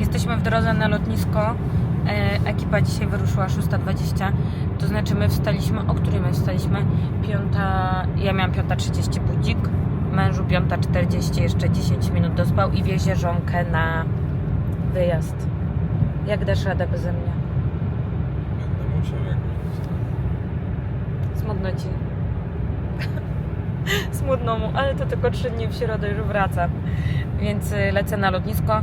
Jesteśmy w drodze na lotnisko. E, ekipa dzisiaj wyruszyła 6.20. To znaczy my wstaliśmy, o której my wstaliśmy? Piąta, ja miałam 5.30 budzik. Mężu 5.40 jeszcze 10 minut dospał i wiezie żonkę na wyjazd. Jak dasz radę beze mnie? Będę musiał jakoś. Smutno ci. Smutno mu, ale to tylko 3 dni w środę już wraca. Więc y, lecę na lotnisko.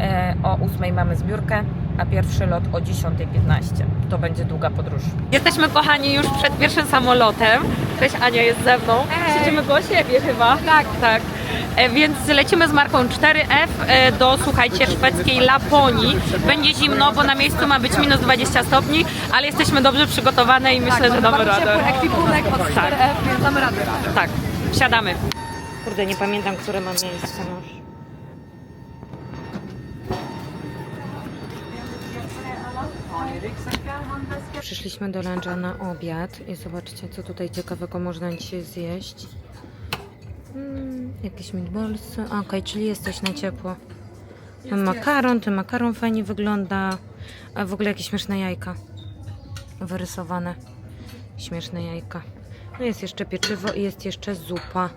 E, o 8 mamy zbiórkę, a pierwszy lot o 10.15. To będzie długa podróż. Jesteśmy kochani już przed pierwszym samolotem. Cześć Ania jest ze mną. Siedzimy koło siebie chyba. Tak, tak. E, Więc lecimy z marką 4F e, do, słuchajcie, szwedzkiej Laponii. Będzie zimno, bo na miejscu ma być minus 20 stopni, ale jesteśmy dobrze przygotowane i myślę, że damy radę. ekwipunek od 4F, więc damy radę. Tak, wsiadamy. Kurde, nie pamiętam, które mam miejsce Przyszliśmy do luncha na obiad i zobaczcie, co tutaj ciekawego można dzisiaj zjeść. Mm, jakieś meatballsy. Okej, czyli jesteś na ciepło. Ten makaron, ten makaron fajnie wygląda. A w ogóle jakieś śmieszne jajka. Wyrysowane. Śmieszne jajka. No jest jeszcze pieczywo i jest jeszcze zupa.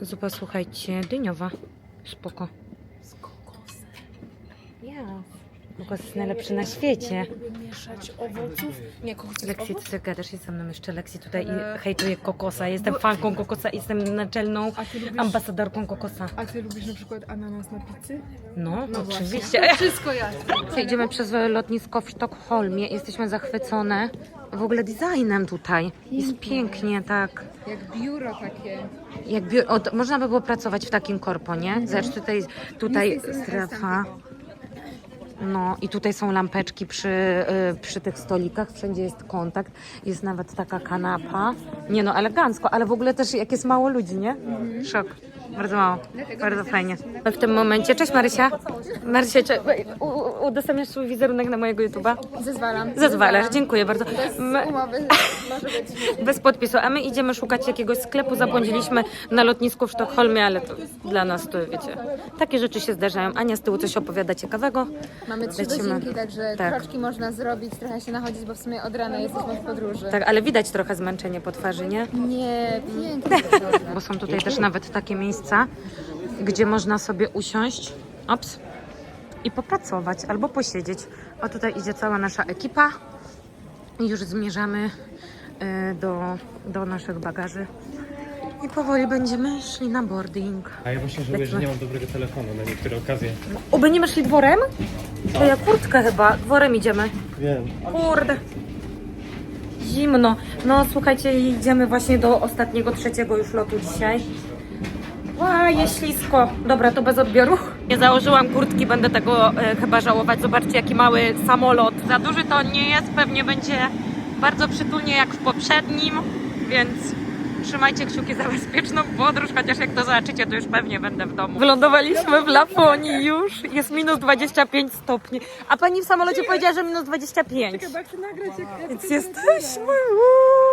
Zupa, słuchajcie, dyniowa. Spoko. Ja. Kokos jest najlepszy na świecie. Mieszać owoców. Nie, kokosów Lexi, ty gadasz, jest ze mną jeszcze Lexi tutaj i hejtuje kokosa. Jestem fanką kokosa i jestem naczelną A ty lubisz, ambasadorką kokosa. a ty lubisz na przykład ananas na pizzy? No, No oczywiście. Wszystko jasne. Idziemy przez lotnisko w Sztokholmie. Jesteśmy zachwycone w ogóle designem tutaj. Jest pięknie, tak. Jak biuro takie. Jak biur, o, to można by było pracować w takim korpo, nie? Zobacz, tutaj, tutaj nie strefa. No i tutaj są lampeczki przy, y, przy tych stolikach, wszędzie jest kontakt, jest nawet taka kanapa. Nie no, elegancko, ale w ogóle też jak jest mało ludzi, nie? Szok. Bardzo mało. Bardzo fajnie. W tym momencie, cześć Marysia. Marysia, cze- u- udostępniasz swój wizerunek na mojego YouTube'a? Zezwalam. Zezwalasz, dziękuję bardzo. My- Umowy może być. bez podpisu, a my idziemy szukać jakiegoś sklepu. Zabłądziliśmy na lotnisku w Sztokholmie, ale to dla nas to wiecie. Takie rzeczy się zdarzają. Ania z tyłu coś opowiada ciekawego. Mamy trzy Lecimy. godzinki, także Tak. kroczki można zrobić, trochę się nachodzić, bo w sumie od rana jesteśmy w podróży. Tak, ale widać trochę zmęczenie po twarzy, nie? Nie, pięknie. Bo są tutaj też nawet takie miejsca, gdzie można sobie usiąść ops, i popracować albo posiedzieć. O tutaj idzie cała nasza ekipa i już zmierzamy y, do, do naszych bagaży. I powoli będziemy szli na boarding. A ja właśnie żałuję, że nie mam dobrego telefonu na niektóre okazje. Oby nie szli dworem? To ja kurtkę chyba. Dworem idziemy. Wiem. Kurde. Zimno. No słuchajcie, idziemy właśnie do ostatniego, trzeciego już lotu dzisiaj. Ła, jest ślisko. Dobra, to bez odbioru. Nie założyłam kurtki, będę tego e, chyba żałować. Zobaczcie, jaki mały samolot. Za duży to nie jest, pewnie będzie bardzo przytulnie jak w poprzednim, więc trzymajcie kciuki za bezpieczną podróż, chociaż jak to zobaczycie, to już pewnie będę w domu. Wylądowaliśmy w Laponii już. Jest minus 25 stopni. A pani w samolocie powiedziała, że minus 25. Chyba chcę nagrać jak Więc jesteśmy. uuu.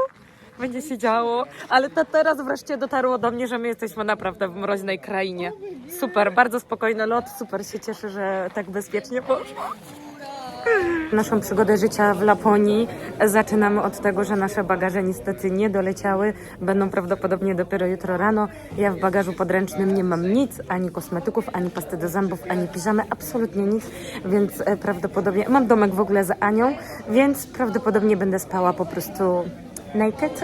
Będzie się działo. Ale to teraz wreszcie dotarło do mnie, że my jesteśmy naprawdę w mroźnej krainie. Super, bardzo spokojny lot. Super się cieszę, że tak bezpiecznie poszło. Naszą przygodę życia w Laponii zaczynamy od tego, że nasze bagaże niestety nie doleciały. Będą prawdopodobnie dopiero jutro rano. Ja w bagażu podręcznym nie mam nic, ani kosmetyków, ani pasty do zębów, ani piżamy, absolutnie nic, więc e, prawdopodobnie mam domek w ogóle z Anią, więc prawdopodobnie będę spała po prostu naked,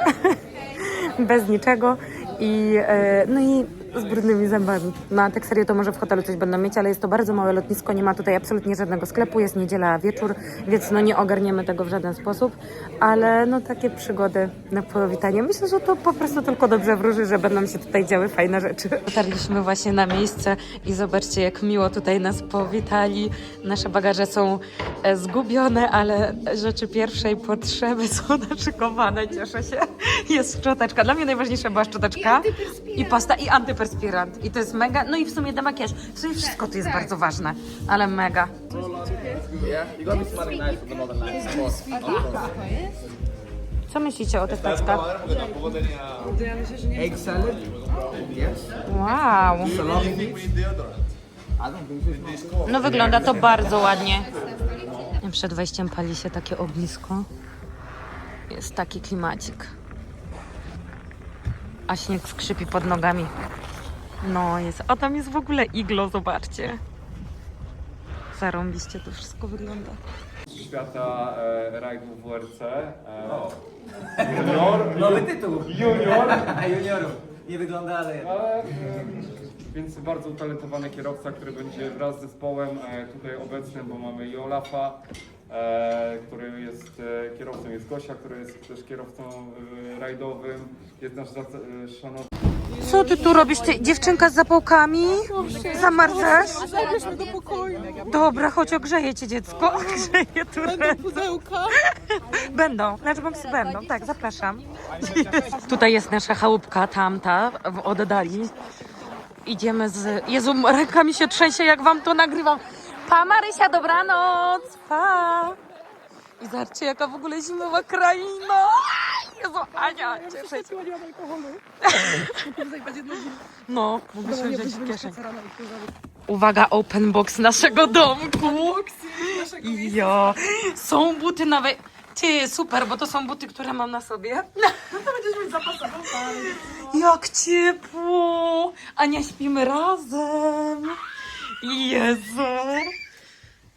bez niczego. I e, no i z brudnymi zębami. No a tak serio to może w hotelu coś będą mieć, ale jest to bardzo małe lotnisko, nie ma tutaj absolutnie żadnego sklepu, jest niedziela wieczór, więc no nie ogarniemy tego w żaden sposób, ale no takie przygody na powitanie. Myślę, że to po prostu tylko dobrze wróży, że będą się tutaj działy fajne rzeczy. Dotarliśmy właśnie na miejsce i zobaczcie jak miło tutaj nas powitali. Nasze bagaże są e, zgubione, ale rzeczy pierwszej potrzeby są naszykowane, cieszę się. Jest szczoteczka. Dla mnie najważniejsza była szczoteczka i pasta i antyperspirant. I to jest mega, no i w sumie demakijaż. W sumie wszystko tu jest bardzo ważne, ale mega. Co myślicie o tych tackach? Egg salad? Yes. Wow. Salami mix? I don't think so. No wygląda to bardzo ładnie. Przed wejściem pali się takie ognisko. Jest taki klimacik. A śnieg skrzypi pod nogami. No jest. A tam jest w ogóle iglo, zobaczcie. Zarąbiście to wszystko wygląda. Świata e, rajdów WRC. E, junior. Nowy tytuł. Junior. Juniorów. Nie wygląda, ale... Ale, e, więc bardzo utalentowany kierowca, który będzie wraz z zespołem e, tutaj obecnym, bo mamy i Olafa, e, który jest e, kierowcą, jest Gosia, który jest też kierowcą e, rajdowym, jest nasz zac- e, szanowny Co ty tu robisz, ty dziewczynka z zapałkami? Zamarzasz? Zabierzmy do pokoju. Dobra, chodź, ogrzeję cię dziecko. Ogrzeję tu ręce. Pudełka. Będą, lunchboxy będą, tak, zapraszam. Tutaj jest nasza chałupka, tamta, w oddali. Idziemy z... Jezu, ręka mi się trzęsie, jak wam to nagrywam. Pa Marysia, dobranoc! Pa! I zobaczcie, jaka w ogóle zimowa kraina! Jezu, Ania, cieszę się. nie mam alkoholu. No, mógłbyś nie wziąć w będziemy kieszeń. spacerami odpływały. Uwaga, open box naszego domku. Jo, są buty nawet. Ty, super, bo to są buty, które mam na sobie. No to będziesz mieć zapasową Jak ciepło! Ania, śpimy razem. Jezu.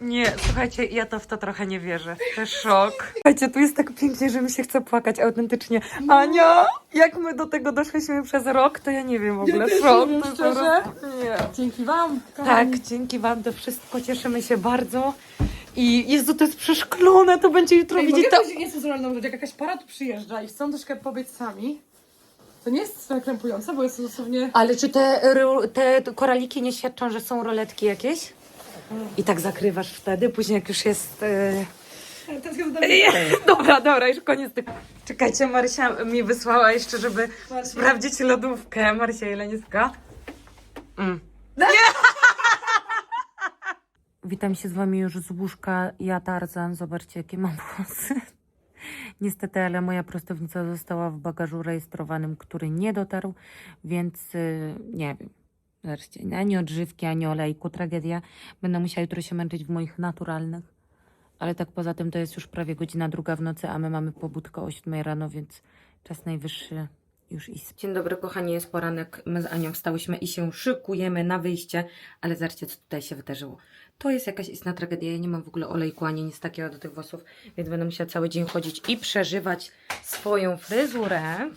Nie, słuchajcie, ja to w to trochę nie wierzę. To jest szok. Słuchajcie, tu jest tak pięknie, że mi się chce płakać autentycznie. Ania, jak my do tego doszliśmy przez rok, to ja nie wiem w ogóle. też szok. nie wiem, to jest szczerze. po prostu- Nie. Dzięki wam. Tak, dzięki Wam to wszystko, cieszymy się bardzo. I Jezu, to jest przeszklone, to będzie jutro Ej, widzieć mogę to... niecenzuralną rzecz, jak jakaś para tu przyjeżdża i chcą troszkę pobyć sami, to nie jest krępujące, bo jest to dosłownie... Ale czy te, ru- te koraliki nie świadczą, że są roletki jakieś? I tak zakrywasz wtedy, później jak już jest... e, Dobra, dobra, już koniec tych... Czekajcie, Marysia mi wysłała jeszcze, żeby sprawdzić lodówkę. Marysia Jeleniska. Mm. Witam się z wami już z łóżka. Ja Tarzan. Zobaczcie, jakie mam włosy. Niestety, ale moja prostownica została w bagażu rejestrowanym, który nie dotarł, więc y, nie wiem. Zobaczcie, ani odżywki, ani olejku. Tragedia. Będę musiała jutro się męczyć w moich naturalnych. Ale tak poza tym to jest już prawie godzina druga w nocy, a my mamy pobudkę o 7 rano, więc czas najwyższy już iść. Dzień dobry, kochani, jest poranek. My z Anią wstałyśmy i się szykujemy na wyjście, ale zobaczcie, co tutaj się wydarzyło. To jest jakaś istna tragedia. Ja nie mam w ogóle olejku ani nic takiego do tych włosów, więc będę musiała cały dzień chodzić i przeżywać swoją fryzurę.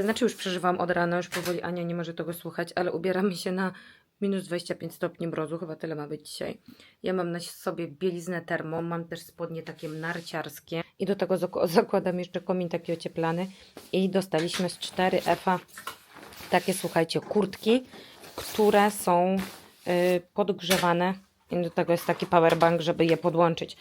Znaczy już przeżywam od rana, już powoli Ania nie może tego słuchać, ale ubieramy się na minus 25 stopni mrozu, chyba tyle ma być dzisiaj. Ja mam na sobie bieliznę termo, mam też spodnie takie narciarskie i do tego zak- zakładam jeszcze komin taki ocieplany i dostaliśmy z 4F takie, słuchajcie, kurtki, które są y, podgrzewane i do tego jest taki powerbank, żeby je podłączyć.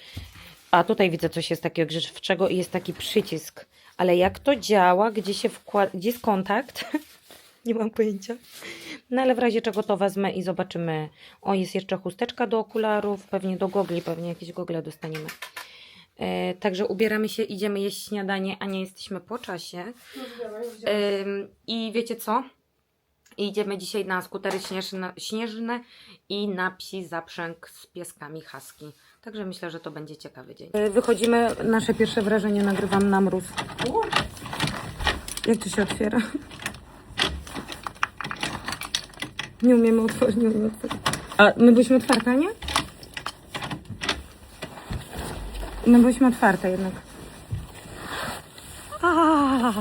A tutaj widzę coś jest takiego grzeczwczego i jest taki przycisk. Ale jak to działa, gdzie się wkłada, gdzie jest kontakt? Nie mam pojęcia. No ale w razie czego to wezmę i zobaczymy. O, jest jeszcze chusteczka do okularów, pewnie do gogli, pewnie jakieś gogle dostaniemy. E, także ubieramy się, idziemy jeść śniadanie, a nie jesteśmy po czasie. Ym, I wiecie co? Idziemy dzisiaj na skutery śnieżne, śnieżne i na psi zaprzęg z pieskami husky. Także myślę, że to będzie ciekawy dzień. E, Wychodzimy, nasze pierwsze wrażenie nagrywam na mróz. Jak to się otwiera? Nie umiemy otworzyć, nie umiemy otworzyć. A my byliśmy otwarte, nie? My byliśmy otwarte jednak. A,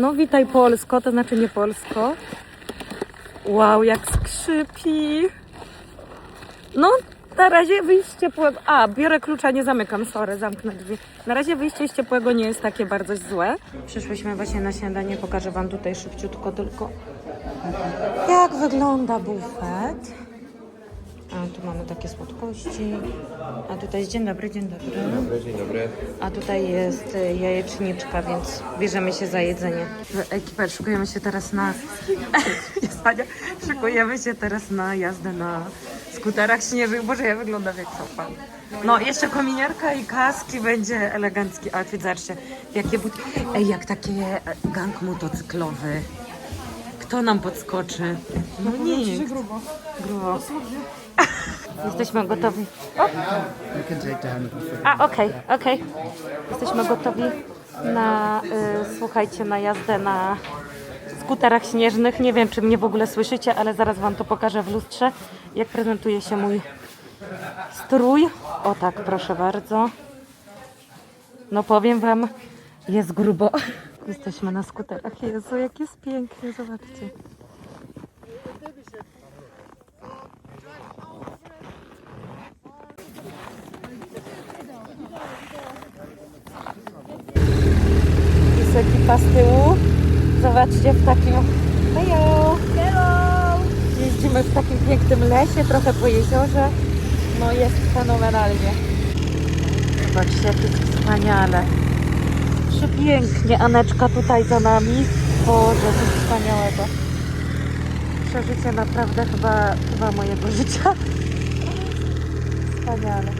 no witaj Polsko, to znaczy nie Polsko. Wow, jak skrzypi. No, na razie wyjście ciepłego... A, biorę klucza, nie zamykam, sorry, zamknę drzwi. Na razie wyjście z ciepłego nie jest takie bardzo złe. Przyszłyśmy właśnie na śniadanie, pokażę Wam tutaj szybciutko tylko, jak wygląda bufet. A tu mamy takie słodkości. A tutaj jest dzień dobry, dzień dobry. Dzień dobry. A tutaj jest y, jajeczniczka, więc bierzemy się za jedzenie. Ekipę, szykujemy się teraz na... Jest Ania. Szykujemy się teraz na jazdę na skuterach śnieżnych. Boże, ja wyglądam jak sofa. No, jeszcze kominiarka i kaski będzie elegancki outfit. Zobaczcie, jakie buty. Ej, jak takie e, gang motocyklowy. Kto nam podskoczy? No nikt. grubo. Grubo. Jesteśmy gotowi. O. A, okej, okej. Jesteśmy gotowi na, y, słuchajcie, na jazdę na skuterach śnieżnych. Nie wiem, czy mnie w ogóle słyszycie, ale zaraz Wam to pokażę w lustrze, jak prezentuje się mój strój. O tak, proszę bardzo. No powiem Wam, jest grubo. Jesteśmy na skuterach. Jezu, jak jest pięknie, zobaczcie. Ekipa z tyłu. Zobaczcie w takim... Hello! Jeździmy w takim pięknym lesie, trochę po jeziorze. No jest fenomenalnie. Zobaczcie, jak jest wspaniale. Przepięknie. Aneczka tutaj za nami. Boże, coś wspaniałego. Przeżycie naprawdę chyba, chyba mojego życia. Wspaniale.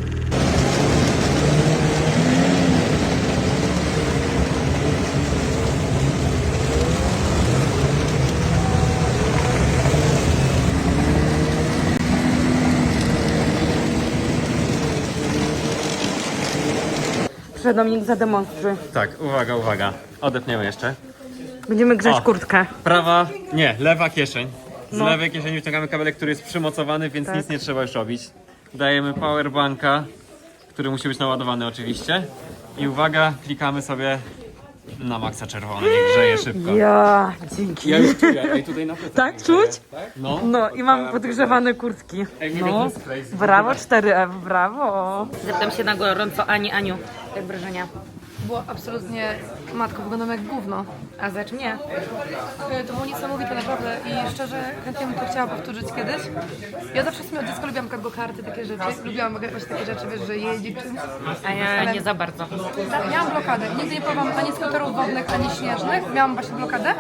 Dominik zademonstruj. Tak, uwaga, uwaga. Odepniemy jeszcze. Będziemy grzać O. kurtkę. Prawa, nie, lewa kieszeń. Z No. lewej kieszeni wyciągamy kabelek, który jest przymocowany, więc Tak. nic nie trzeba już robić. Dajemy powerbanka, który musi być naładowany oczywiście. I uwaga, klikamy sobie na maksa czerwony, niech grzeje szybko. Ja, dzięki. Ja już czuję, ej tutaj na plecach Tak, grzeje. czuć? No. No i mam podgrzewane kurtki. Ej, mega to No, jest crazy. brawo 4F, brawo. Zeptam się na gorąco Ani, Aniu. Jak wrażenia? Było absolutnie, matko, wyglądam jak gówno. A zacz mnie. E, To było niesamowite naprawdę i szczerze chętnie bym to chciała powtórzyć kiedyś. Ja zawsze w sumie od dziecka lubiłam karty, takie rzeczy. Lubiłam właśnie takie rzeczy, wiesz, że jeździć czymś. A ja nie za bardzo. Miałam blokadę. Nigdy nie próbowałam ani skuterów wodnych, ani śnieżnych. Miałam właśnie blokadę,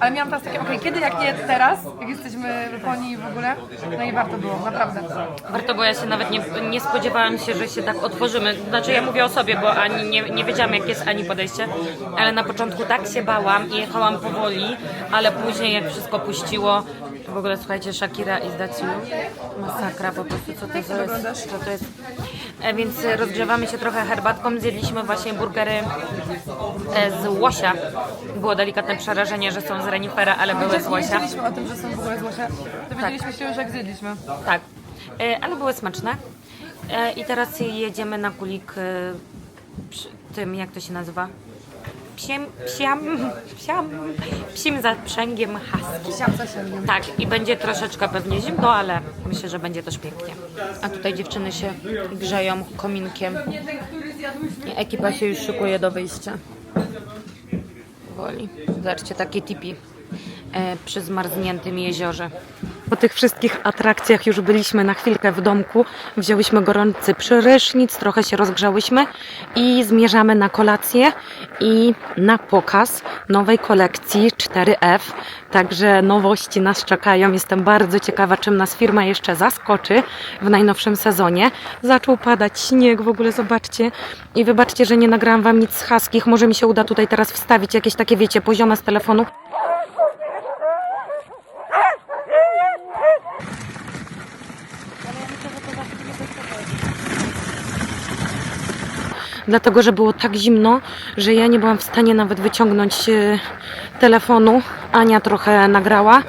ale miałam teraz takie, okej, kiedy jak nie teraz, jak jesteśmy w Japonii w ogóle, no i warto było, naprawdę. Warto, bo ja się nawet nie, nie spodziewałam się, że się tak otworzymy. Znaczy ja mówię o sobie, bo ani nie, nie wiedziałam jak jest ani podejście, ale na początku tak się bałam i jechałam powoli, ale później jak wszystko puściło, w ogóle słuchajcie, Shakira i Daciu, masakra po prostu, co to jest, co to jest. E, Więc rozgrzewamy się trochę herbatką, zjedliśmy właśnie burgery e, z łosia. Było delikatne przerażenie, że są z renifera, ale były z łosia. wiedzieliśmy o tym, że są w ogóle złosia. Dowiedzieliśmy się już jak zjedliśmy. Tak, e, ale były smaczne. E, I teraz jedziemy na kulik e, przy tym, jak to się nazywa? Psiem, psiam, psiam, psim zaprzęgiem husky. Chciałam zasięgiem. Tak, i będzie troszeczkę pewnie zimno, ale myślę, że będzie też pięknie. A tutaj dziewczyny się grzeją kominkiem. I ekipa się już szykuje do wyjścia. Woli. Zobaczcie, takie tipi e, przy zmarzniętym jeziorze. Po tych wszystkich atrakcjach już byliśmy na chwilkę w domku. Wzięłyśmy gorący prysznic, trochę się rozgrzałyśmy i zmierzamy na kolację i na pokaz nowej kolekcji 4F. Także nowości nas czekają. Jestem bardzo ciekawa, czym nas firma jeszcze zaskoczy w najnowszym sezonie. Zaczął padać śnieg, w ogóle zobaczcie. I wybaczcie, że nie nagrałam Wam nic z haskich. Może mi się uda tutaj teraz wstawić jakieś takie, wiecie, poziome z telefonu. Dlatego że było tak zimno, że ja nie byłam w stanie nawet wyciągnąć e, telefonu. Ania trochę nagrała,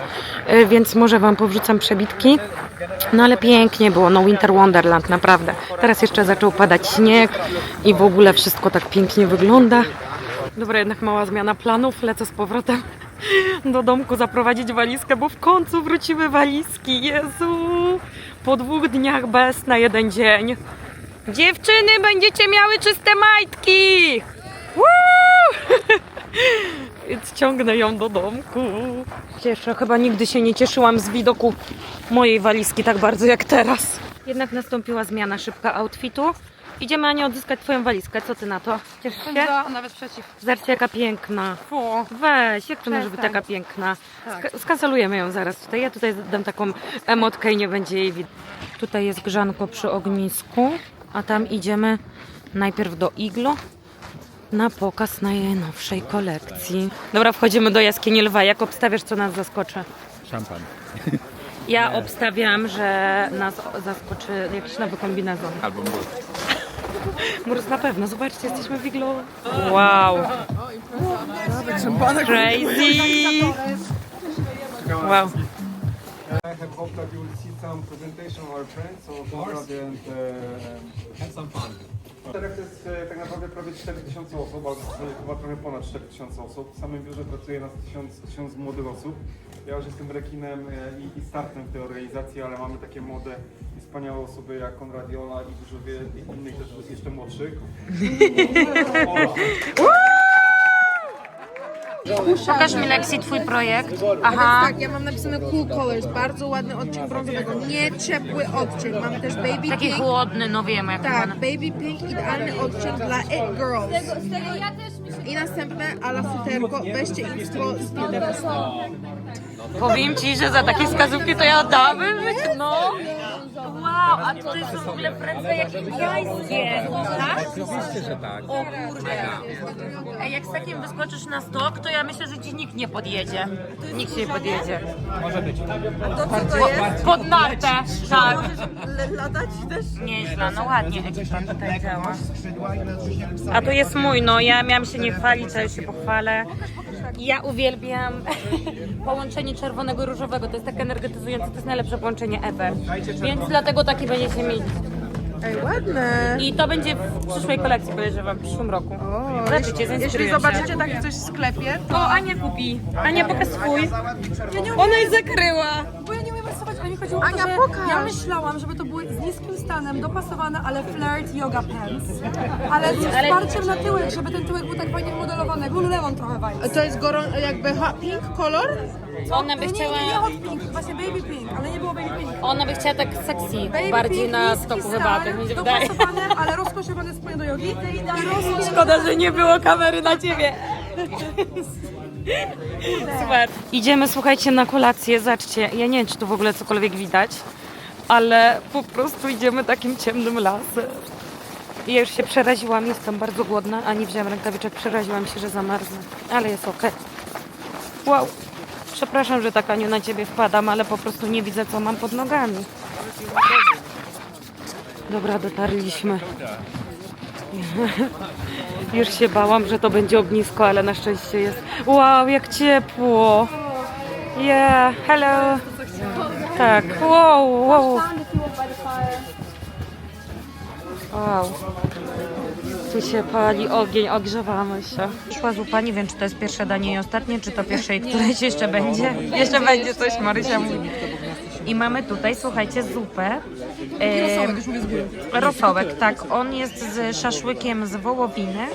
e, więc może Wam powrzucam przebitki. No ale pięknie było, no Winter Wonderland, naprawdę. Teraz jeszcze zaczął padać śnieg i w ogóle wszystko tak pięknie wygląda. Dobra, jednak mała zmiana planów. Lecę z powrotem do domku zaprowadzić walizkę, bo w końcu wróciły walizki. Jezu! Po dwóch dniach bez na jeden dzień. Dziewczyny, będziecie miały czyste majtki! Woo! Więc ciągnę ją do domku. Cieszę, chyba nigdy się nie cieszyłam z widoku mojej walizki tak bardzo jak teraz. Jednak nastąpiła zmiana szybka outfitu Idziemy Aniu odzyskać twoją walizkę. Co ty na to? Cieszysz się? Za, a nawet przeciw. Zobaczcie jaka piękna. Fu. Weź, jak to może być taka piękna? Tak. Sk- skancelujemy ją zaraz tutaj. Ja tutaj dam taką emotkę i nie będzie jej widać. Tutaj jest grzanko przy ognisku, a tam idziemy najpierw do Iglo na pokaz najnowszej kolekcji. Dobra, wchodzimy do jaskini lwa. Jak obstawiasz, co nas zaskoczy? Szampan. Ja obstawiam, że nas zaskoczy jakiś nowy kombinezon. Albo mróz. Mróz na pewno. Zobaczcie, jesteśmy w iglo. Wow. Crazy. Wow. Have hoped that you will see some presentation of our friends, so Konrad and... Uh, Have some fun. Czterech to jest e, tak naprawdę prawie 4000 osób, albo chyba trochę ponad 4000 osób. W samym biurze pracuje nas 1000, 1000 młodych osób. Ja już jestem rekinem e, i, i startem tej organizacji, ale mamy takie młode i wspaniałe osoby jak Konrad Jola i dużo wie, i innych też jeszcze młodszych. Pokaż mi Lexi twój projekt. Aha. Tak, ja mam napisane cool colors, bardzo ładny odcień brązowego, nie ciepły odcień. Mamy też baby Taki pink. chłodny, no wiemy jak Tak, baby pink, idealny odcień dla it girls. I następne ala futerko, weźcie instro z. Powiem ci, że za takie wskazówki to ja oddałabym życie. No. A tutaj są w ogóle prędzej jak jańskie, tak? Oczywiście, że tak. O kurde. Ej, jak z takim wyskoczysz na stok, to ja myślę, że ci nikt nie podjedzie. Nikt się nie podjedzie. Może być. Po, pod nartę, tak. Latać też? Nieźle, no ładnie ekipa tutaj działa. A tu jest mój, no ja miałam się nie chwalić, ale się pochwalę. Ja uwielbiam połączenie czerwonego i różowego. To jest tak energetyzujące, to jest najlepsze połączenie ever. Więc dlatego taki będziecie mieli. Ej, ładne. I to będzie w przyszłej kolekcji, podejrzewam, w przyszłym roku. Zobaczycie, Jeśli się. zobaczycie tak coś w sklepie, to... O, Ania kupi. Ania, pokaż swój. Ona jest zakryła. Ania, że pokaż. ja myślałam, żeby to były z niskim stanem, dopasowane, ale flirt yoga pants. Ale z wsparciem na tyłek, żeby ten tyłek był tak fajnie modelowany, Lululemon trochę vibes. To jest gorą, jakby hot pink kolor? Ona by Nie, nie, chciała... nie, nie hot pink, właśnie baby pink, ale nie było baby pink. Ona by chciała tak sexy, Baby bardziej pink, na niski stoku stan, chyba, tak mi się wydaje. Dopasowane, ale rozkoszowane spodnie do jogi. I Szkoda, że nie było kamery na ciebie. Super. Idziemy, słuchajcie, na kolację. Zobaczcie, ja nie wiem, czy tu w ogóle cokolwiek widać, ale po prostu idziemy takim ciemnym lasem. I ja już się przeraziłam, jestem bardzo głodna, ani wziąłem rękawiczek, przeraziłam się, że zamarznę, ale jest okej. Wow. Przepraszam, że tak Aniu na ciebie wpadam, ale po prostu nie widzę, co mam pod nogami. Dobra, dotarliśmy. Już się bałam, że to będzie ognisko, ale na szczęście jest. Wow, jak ciepło. Yeah, hello. Tak, wow, wow. Wow. Tu się pali ogień, ogrzewamy się. Przyszła zupa, nie wiem czy to jest pierwsze danie i ostatnie, czy to pierwsze i któreś jeszcze będzie. Jeszcze będzie coś, Marysia mówi. I mamy tutaj, słuchajcie, zupę. E, rosołek, tak. On jest z szaszłykiem z wołowiny.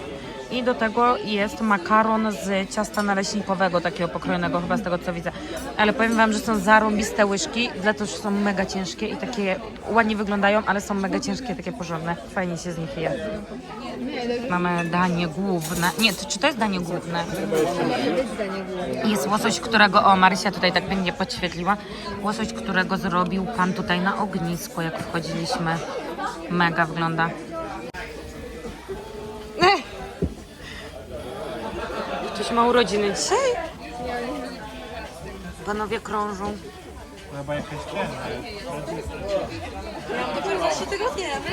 I do tego jest makaron z ciasta naleśnikowego, takiego pokrojonego chyba z tego co widzę. Ale powiem wam, że są zarąbiste łyżki, dla to, że są mega ciężkie i takie ładnie wyglądają, ale są mega ciężkie, takie porządne. Fajnie się z nich je. Mamy danie główne. Nie, to- czy to jest danie główne? Jest łosoś, którego, o Marysia tutaj tak będzie podświetliła. Łosoś, którego zrobił pan tutaj na ognisku, jak wchodziliśmy. Mega wygląda. Ktoś ma urodziny dzisiaj? Panowie krążą.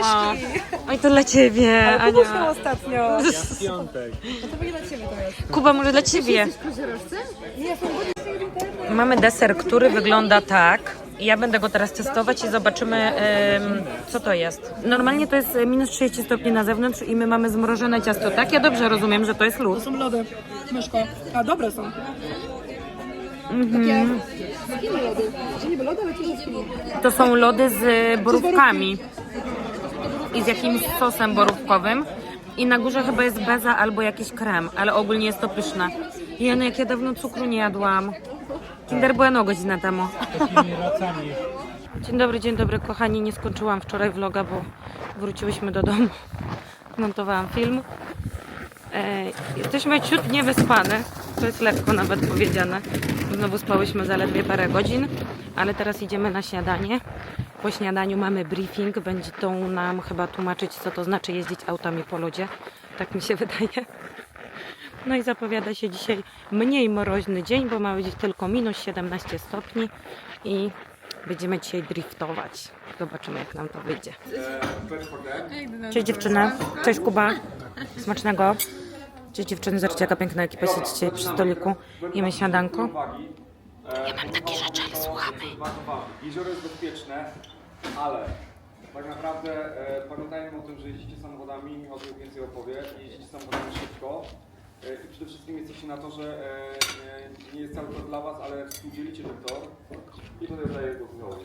O, oj, to dla ciebie, Ania. ostatnio. Kuba, może dla ciebie. Mamy deser, który wygląda tak. Ja będę go teraz testować i zobaczymy, em, co to jest. Normalnie to jest e, minus 30 stopni na zewnątrz i my mamy zmrożone ciasto. Tak? Ja dobrze rozumiem, że to jest lód. Są lody, myszko. A dobre są. To są lody z borówkami i z jakimś sosem borówkowym. I na górze chyba jest beza albo jakiś krem, ale ogólnie jest to pyszne. Jeno, jak ja dawno cukru nie jadłam. Kinder Bueno godzinę temu. Dzień dobry, dzień dobry kochani. Nie skończyłam wczoraj vloga, bo wróciłyśmy do domu. Montowałam film. Jesteśmy ciut niewyspane. To jest lekko nawet powiedziane. Znowu spałyśmy zaledwie parę godzin, ale teraz idziemy na śniadanie. Po śniadaniu mamy briefing. Będzie to nam chyba tłumaczyć, co to znaczy jeździć autami po lodzie. Tak mi się wydaje. No i zapowiada się dzisiaj mniej mroźny dzień, bo ma być tylko minus 17 stopni i będziemy dzisiaj driftować. Zobaczymy, jak nam to wyjdzie. Cześć dziewczyny. Cześć Kuba. Smacznego. Cześć dziewczyny, zobaczcie jaka piękna ekipa siedzi dzisiaj przy stoliku. Jemy śniadanko. Ja mam takie rzeczy, ale słuchamy. Jezioro jest bezpieczne, ale tak naprawdę e, pamiętajmy o tym, że jeździcie samochodami, Michał tu więcej opowie, jeździcie samochodami szybko i przede wszystkim jesteście na torze, e, e, nie jest cały tor dla Was, ale współdzielicie ten tor i tutaj daję go znowu.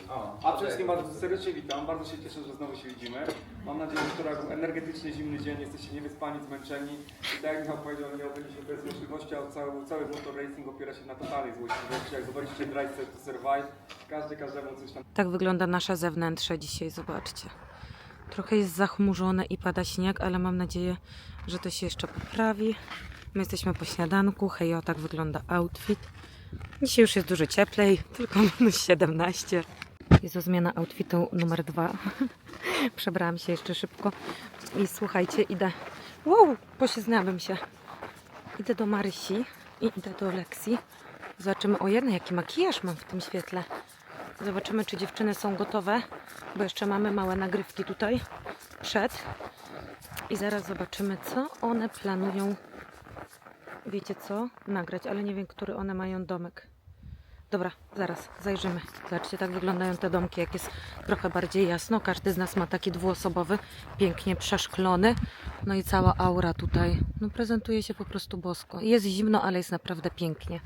A przede wszystkim bardzo serdecznie witam, bardzo się cieszę, że znowu się widzimy. Mam nadzieję, że wczoraj był energetycznie zimny dzień, jesteście niewyspani, zmęczeni i tak jak Michał powiedział, nie obyliśmy bez złośliwości, a cały, cały motor racing opiera się na totalnej złośliwości. Jak zobaczycie Drive Set to Survive, każdy każdemu coś tam Tak wygląda nasze zewnętrze dzisiaj, zobaczcie. Trochę jest zachmurzone i pada śnieg, ale mam nadzieję, że to się jeszcze poprawi. My jesteśmy po śniadanku. Hej, o tak wygląda outfit. Dzisiaj już jest dużo cieplej, tylko minus 17. Jest to zmiana outfitu numer dwa. Przebrałam się jeszcze szybko. I słuchajcie, idę... Wow, posiznałabym się. Idę do Marysi i idę do Lexi. Zobaczymy, o jednej, jaki makijaż mam w tym świetle. Zobaczymy, czy dziewczyny są gotowe, bo jeszcze mamy małe nagrywki tutaj przed. I zaraz zobaczymy, co one planują, wiecie co, nagrać, ale nie wiem, który one mają domek. Dobra, zaraz zajrzymy. Zobaczcie, tak wyglądają te domki, jak jest trochę bardziej jasno. Każdy z nas ma taki dwuosobowy, pięknie przeszklony. No i cała aura tutaj, no prezentuje się po prostu bosko. Jest zimno, ale jest naprawdę pięknie.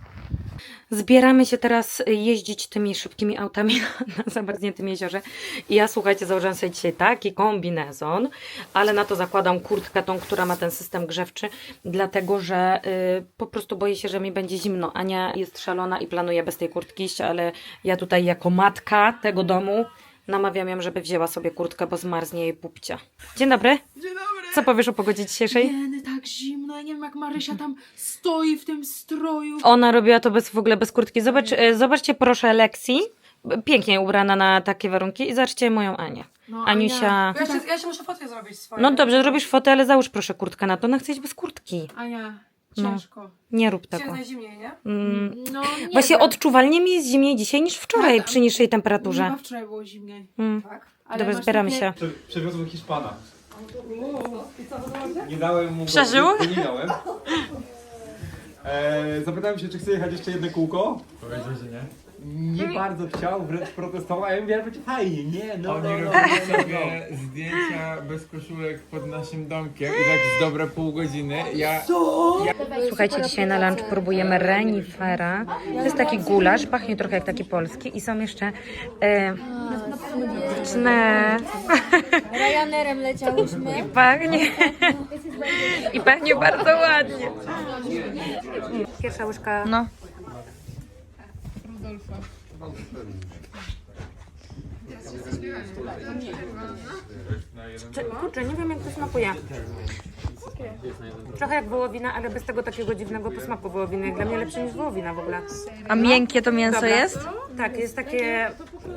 Zbieramy się teraz jeździć tymi szybkimi autami na zamarzniętym jeziorze. I ja, słuchajcie, założyłam sobie dzisiaj taki kombinezon, ale na to zakładam kurtkę tą, która ma ten system grzewczy, dlatego, że y, po prostu boję się, że mi będzie zimno. Ania jest szalona i planuje bez tej kurtki iść, ale ja tutaj jako matka tego domu namawiam ją, żeby wzięła sobie kurtkę, bo zmarznie jej pupcia. Dzień dobry. Dzień dobry. Co powiesz o pogodzie dzisiejszej? Jeny, tak zimno, ja nie wiem jak Marysia tam stoi w tym stroju. Ona robiła to bez, w ogóle bez kurtki. Zobacz, e, zobaczcie proszę Lexi. Pięknie ubrana na takie warunki. I zobaczcie moją Anię. No, Aniusia. Ja się, ja się muszę fotkę zrobić swoje. No dobrze, robisz fotę, ale załóż proszę kurtkę na to. Ona chce iść bez kurtki. Ania, No. ciężko. Nie rób Dzisiaj tego. najzimniej, nie? Mm. No nie Właśnie wiem. odczuwalnie mi jest zimniej dzisiaj niż wczoraj Tak, przy niższej Chyba temperaturze. wczoraj było zimniej. Mm. Tak. Ale Dobra, zbieramy się. Prze- Przewiozłem Hiszpana. Nie dałem mu Przeżył? go, nie dałem. E, zapytałem się, czy chce jechać jeszcze jedno kółko. Powiedział, że nie. Nie bardzo chciał, wręcz protestował, a ja mówię, będzie fajnie, nie, no, Oni no, no, robili no, no. sobie zdjęcia bez koszulek pod naszym domkiem i tak z dobre pół godziny ja... Słuchajcie, dzisiaj na lunch próbujemy renifera. To jest taki gulasz, pachnie trochę jak taki polski. I są jeszcze e, liczne... Ryanerem leciałyśmy. Pachnie. I pachnie bardzo ładnie. Pierwsza łyżka. No. Czy- Kurczę, nie wiem jak to smakuje. Trochę jak wołowina, ale bez tego takiego dziwnego posmaku wołowiny. Dla mnie lepsze niż wołowina w ogóle. A miękkie to mięso Dobra. jest? Tak, jest takie,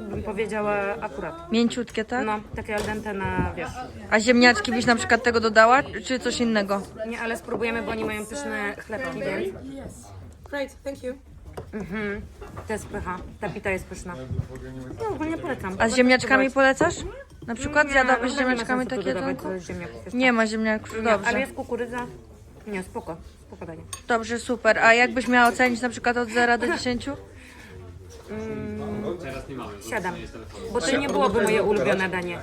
bym powiedziała, akurat. Mięciutkie, tak? No, takie al dente na, wiesz. A ziemniaczki byś na przykład tego dodała, czy coś innego? Nie, ale spróbujemy, bo oni mają pyszne chlebki, więc... Great, thank you. Mhm. To jest pycha. Ta pita jest pyszna. No, ogólnie polecam. A z ziemniaczkami polecasz? Na przykład Nie, zjadłabyś no, z nie ma ziemniaczkami takie jedzonko? Nie ma ziemniaków, Nie, ale dobrze. jest kukurydza. Nie, spoko. Spoko danie. Dobrze, super. A jakbyś miała ocenić na przykład od 0 do 10? Siadam. Bo to nie byłoby moje ulubione danie.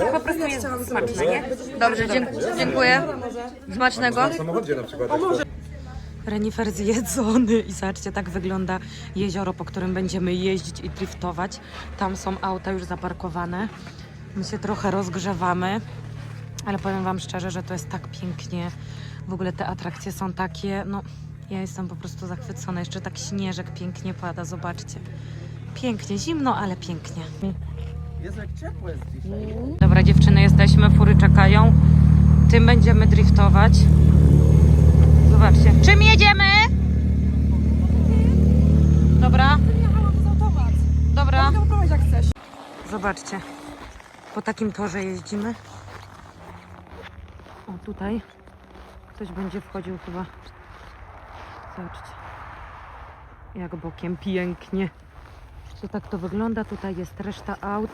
To po prostu jest smaczne, nie? Dobrze, dziękuję. dziękuję. Smacznego. Renifer zjedzony i zobaczcie, tak wygląda jezioro, po którym będziemy jeździć i driftować. Tam są auta już zaparkowane. My się trochę rozgrzewamy, ale powiem Wam szczerze, że to jest tak pięknie. W ogóle te atrakcje są takie, no ja jestem po prostu zachwycona. Jeszcze tak śnieżek pięknie pada, zobaczcie. Pięknie, zimno, ale pięknie. Jest jak ciepło jest dzisiaj. Dobra, dziewczyny, jesteśmy, fury czekają. Tym będziemy driftować. Zobaczcie. Czym jedziemy? Dobra. Dobra. Zobaczcie. Po takim torze jeździmy. O, tutaj. Ktoś będzie wchodził chyba. Zobaczcie. Jak bokiem pięknie. Że tak to wygląda. Tutaj jest reszta aut.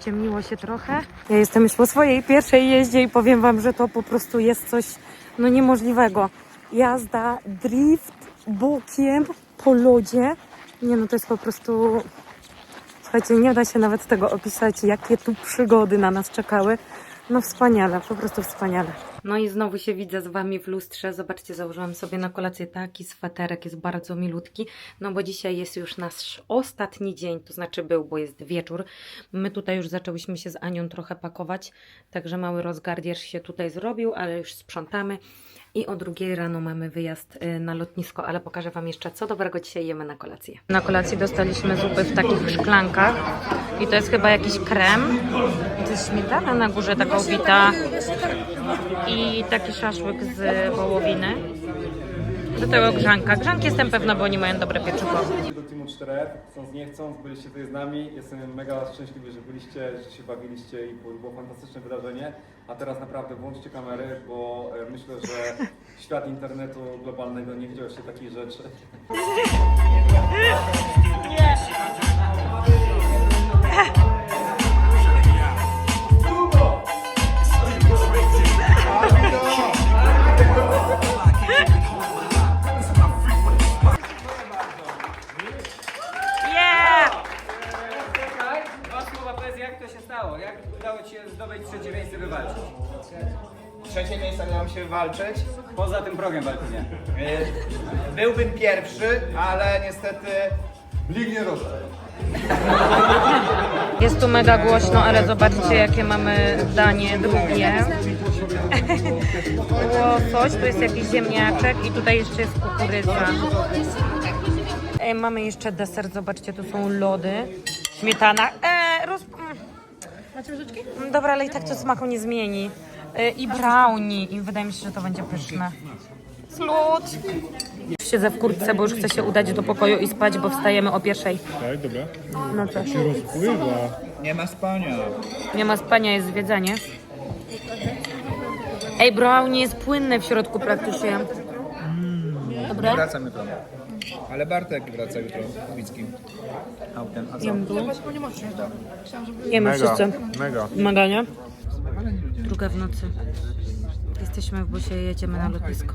Ściemniło się trochę. Ja jestem już po swojej pierwszej jeździe i powiem wam, że to po prostu jest coś no niemożliwego. Jazda, drift, bokiem, po lodzie. Nie no, to jest po prostu Słuchajcie, nie da się nawet tego opisać, jakie tu przygody na nas czekały. No wspaniale, po prostu wspaniale. No i znowu się widzę z Wami w lustrze. Zobaczcie, założyłam sobie na kolację taki sweterek, jest bardzo milutki. No bo dzisiaj jest już nasz ostatni dzień, to znaczy był, bo jest wieczór. My tutaj już zaczęłyśmy się z Anią trochę pakować, także mały rozgardier się tutaj zrobił, ale już sprzątamy. I o drugiej rano mamy wyjazd y, na lotnisko, ale pokażę Wam jeszcze, co dobrego dzisiaj jemy na kolację. Na kolacji dostaliśmy zupy w takich szklankach i to jest chyba jakiś krem. To jest śmietana na górze taka ubita i taki szaszłyk z wołowiny. Do tego grzanka. Grzanki jestem pewna, bo oni mają dobre pieczywo. do Teamu 4 chcąc nie chcąc, byliście tutaj z nami. Jestem mega szczęśliwy, że byliście, że się bawiliście i było, było fantastyczne wydarzenie. A teraz naprawdę włączcie kamery, bo e, myślę, że świat internetu globalnego nie widział jeszcze takich rzeczy. Yeah! Trzecie miejsce udało mi się wywalczyć. Poza tym progiem walki nie. Yy, Byłbym pierwszy, ale niestety Lig nie. Jest tu mega głośno, ale zobaczcie, jakie mamy danie drugie. Łosoś, tu jest jakiś ziemniaczek i tutaj jeszcze jest kukurydza. Ej, mamy jeszcze deser, zobaczcie, tu są lody, śmietana. E, roz... Macie łyżeczki? Dobra, ale i tak to smaku nie zmieni. E, I brownie. I wydaje mi się, że to będzie pyszne. Slut! Siedzę w kurtce, bo już chcę się udać do pokoju i spać, bo wstajemy o pierwszej. Tak, dobra. No to Rozpływa. nie ma spania. nie ma spania, jest zwiedzanie. Ej, brownie jest płynne w środku praktycznie. Dobre? Wracam jutro. Ale Bartek wraca jutro Kubickim. Autem. A co? Jemy tu. Jemy wszyscy. Mega. Mega, nie? Druga w nocy. Jesteśmy w busie, jedziemy na lotnisko.